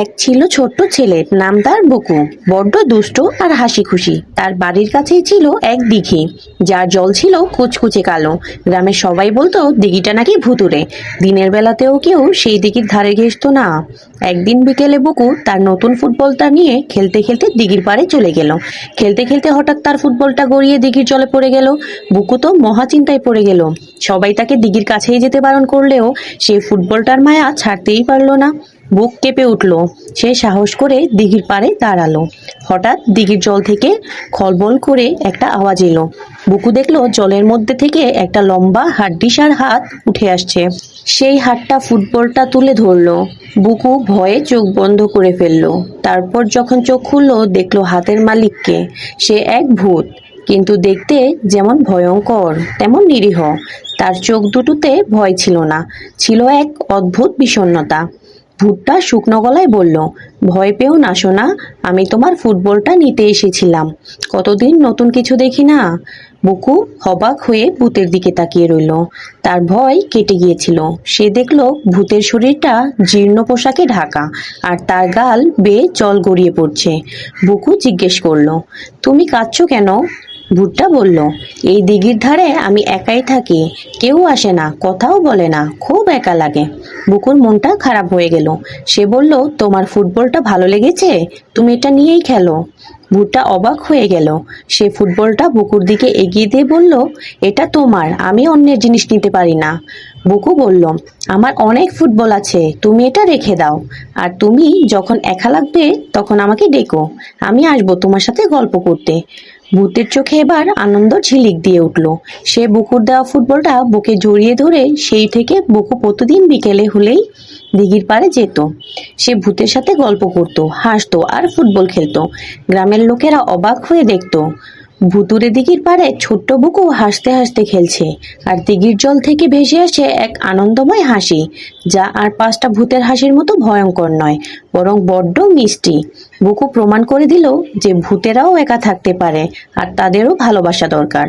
এক ছিল ছোট্ট ছেলে নাম তার বকু। বড্ড দুষ্ট আর হাসি খুশি তার বাড়ির কাছেই ছিল এক দিঘি। যার জল ছিল কুচকুচে কালো। গ্রামের সবাই বলতো, দিঘিটা নাকি ভুতুরে দিনের বেলাতেও কেউ সেই দিঘির ধারে ঘেসতো না। একদিন বিকেলে বকু তার নতুন ফুটবলটা নিয়ে খেলতে খেলতে দিঘির পাড়ে চলে গেল। খেলতে খেলতে হঠাৎ তার ফুটবলটা গড়িয়ে দিঘির জলে পড়ে গেল। বুকু তো মহা চিন্তায় পড়ে গেল। সবাই তাকে দিঘির কাছেই যেতে বারণ করলেও সে ফুটবলটার মায়া ছাড়তেই পারল না। বুক কেঁপে উঠল। সে সাহস করে দিঘির পাড়ে দাঁড়াল। হঠাৎ দিঘির জল থেকে খলবল করে একটা আওয়াজ এলো। বুকু দেখল জলের মধ্যে থেকে একটা লম্বা হাড্ডিসার হাত উঠে আসছে। সেই হাতটা ফুটবলটা তুলে ধরলো। বুকু ভয়ে চোখ বন্ধ করে ফেলল। তারপর যখন চোখ খুললো, দেখল হাতের মালিককে। সে এক ভূত, কিন্তু দেখতে যেমন ভয়ঙ্কর, তেমন নিরীহ। তার চোখ দুটোতে ভয় ছিল না, ছিল এক অদ্ভুত বিষণ্ণতা। ভুট্টা শুকনো গলায় বলল, ভয় পেও না, সোনা, আমি তোমার ফুটবলটা নিতে এসেছিলাম। কতদিন নতুন কিছু দেখি না? বুকু হবাক হয়ে ভূতের দিকে তাকিয়ে রইল। তার ভয় কেটে গিয়েছিল। সে দেখল ভূতের শরীরটা জীর্ণ পোশাকে ঢাকা, আর তার গাল বেয়ে জল গড়িয়ে পড়ছে। বুকু জিজ্ঞেস করল, তুমি কাঁদছো কেন? ভুট্টা বলল, এই দিঘির ধারে আমি একাই থাকি। কেউ আসে না, কথাও বলে না, খুব একা লাগে বুকুর মনটা খারাপ হয়ে গেল। সে বলল, তোমার ফুটবলটা ভালো লেগেছে? তুমি এটা নিয়েই খেলো ভুট্টা অবাক হয়ে গেল। সে ফুটবলটা বুকুর দিকে এগিয়ে দিয়ে বলল, এটা তোমার, আমি অন্যের জিনিস নিতে পারি না বুকু বলল, আমার অনেক ফুটবল আছে, তুমি এটা রেখে দাও। আর তুমি যখন একা লাগবে, তখন আমাকে ডেকো। আমি আসব তোমার সাথে গল্প করতে। ভূতের চোখে এবার আনন্দ ঝিলিক দিয়ে উঠল। সে বুকুর দেওয়া ফুটবলটা বুকে জড়িয়ে ধরে সেই থেকে বুকু প্রতিদিন বিকেলে হলেই দিঘির পাড়ে যেত। সে ভূতের সাথে গল্প করত, হাসতো আর ফুটবল খেলতো। গ্রামের লোকেরা অবাক হয়ে দেখতো ভুতুরে দিঘির পারে ছোট্ট বুকু হাসতে হাসতে খেলছে, আর দিঘির জল থেকে ভেসে আসে এক আনন্দময় হাসি, যা আর পাঁচটা ভূতের হাসির মতো ভয়ঙ্কর নয়, বরং বড্ড মিষ্টি। বুকু প্রমাণ করে দিল যে ভূতেরাও একা থাকতে পারে, আর তাদেরও ভালোবাসা দরকার।